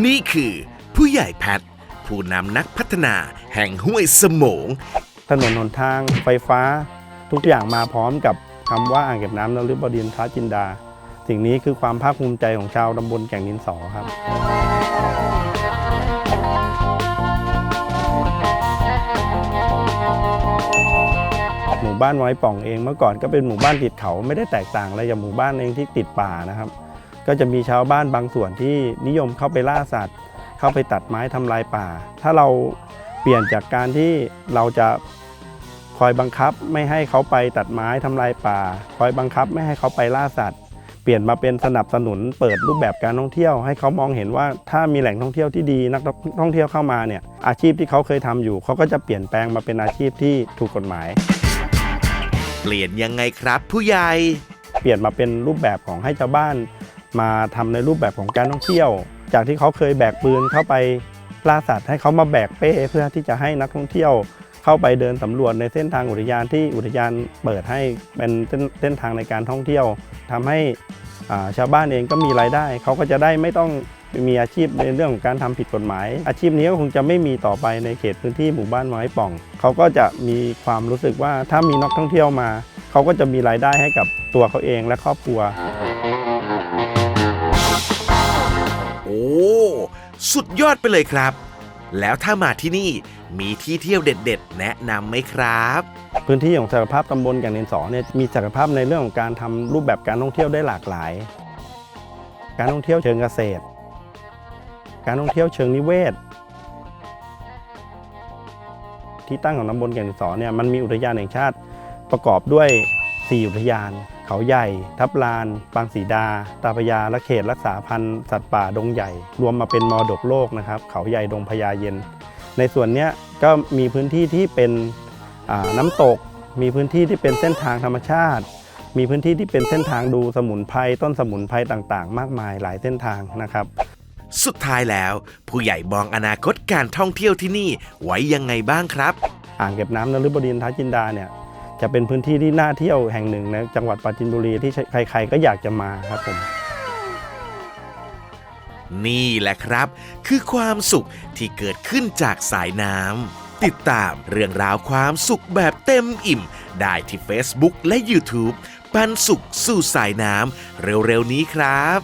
นี่คือผู้ใหญ่แพทย์ผู้นำนักพัฒนาแห่งห้วยสมง ถนนหนทางไฟฟ้าทุกอย่างมาพร้อมกับคำว่าอ่างเก็บน้ำนฤบดินทราจินดา สิ่งนี้คือความภาคภูมิใจของชาวตำบลแก่งดินสอครับ หมู่บ้านไว้ป่องเองเมื่อก่อนก็เป็นหมู่บ้านติดเขาไม่ได้แตกต่างอะไรจากหมู่บ้านเองที่ติดป่านะครับ ก็จะมีชาวบ้านบางส่วนที่นิยมเข้าไปล่าสัตว์ เข้าไปตัดไม้ทำลายป่า ถ้าเราเปลี่ยนจากการที่เราจะคอยบังคับไม่ให้เขาไปตัดไม้ทำลายป่า คอยบังคับไม่ให้เขาไปล่าสัตว์ เปลี่ยนมาเป็นสนับสนุนเปิดรูปแบบการท่องเที่ยว ให้เขามองเห็นว่าถ้ามีแหล่งท่องเที่ยวที่ดีนักท่องเที่ยวเข้ามาเนี่ยอาชีพที่เขาเคยทำอยู่ เขาก็จะเปลี่ยนแปลงมาเป็นอาชีพที่ถูกกฎหมาย เปลี่ยนยังไงครับผู้ใหญ่ เปลี่ยนมาเป็นรูปแบบของให้ชาวบ้าน มาทำในรูปแบบของการท่องเที่ยว จากที่เขาเคยแบกปืนเข้าไปล่าสัตว์ให้เขามาแบกเป้เพื่อที่จะให้นักท่องเที่ยวเข้าไปเดินสำรวจในเส้นทางอุทยานที่อุทยานเปิดให้เป็นเส้นทางในการท่องเที่ยวทำให้าชาวบ้านเองก็มีรายได้ เขาก็จะได้ไม่ต้องมีอาชีพในเรื่องของการทำผิดกฎหมาย อาชีพนี้ก็คงจะไม่มีต่อไปในเขตพื้นที่หมู่บ้านไม้ป่อง เขาก็จะมีความรู้สึกว่าถ้ามีนักท่องเที่ยวมา เขาก็จะมีรายได้ให้กับตัวเขาเองและครอบครัว สุดยอดไปเลยครับ แล้วถ้ามาที่นี่มีที่เที่ยวเด็ด ๆ แนะนำไหมครับ พื้นที่ของศักยภาพตำบลแก่งเนินสอเนี่ยมีศักยภาพในเรื่องของการทำรูปแบบการท่องเที่ยวได้หลากหลาย การท่องเที่ยวเชิงเกษตร การท่องเที่ยวเชิงนิเวศ ที่ตั้งของตำบลแก่งเนินสอเนี่ยมันมีอุทยานแห่งชาติประกอบด้วย 4 อุทยาน เขาใหญ่ ทับลาน ปางสีดา ตาพระยา และเขตรักษาพันธุ์สัตว์ป่าดงใหญ่ รวมมาเป็นมรดกโลกนะครับ เขาใหญ่ดงพญาเย็น ในส่วนเนี้ยก็มีพื้นที่ที่เป็นอ่าน้ำตก มีพื้นที่ที่เป็นเส้นทางธรรมชาติ มีพื้นที่ที่เป็นเส้นทางดูสมุนไพรต้นสมุนไพรต่างๆ มากมายหลายเส้นทางนะครับสุดท้ายแล้ว ผู้ใหญ่มองอนาคตการท่องเที่ยวที่นี่ไว้ยังไงบ้างครับ อ่างเก็บน้ำนฤบดินทราจินดาเนี่ย จะเป็นพื้นที่ที่น่าเที่ยวแห่งหนึ่งในจังหวัดปราจีนบุรีที่ใคร ๆ ก็อยากจะมาครับผม นี่แหละครับ คือความสุขที่เกิดขึ้นจากสายน้ำติดตามเรื่องราวความสุขแบบเต็มอิ่ม ได้ที่ Facebook และ YouTube ปันสุขสู่สายน้ำเร็วๆนี้ครับ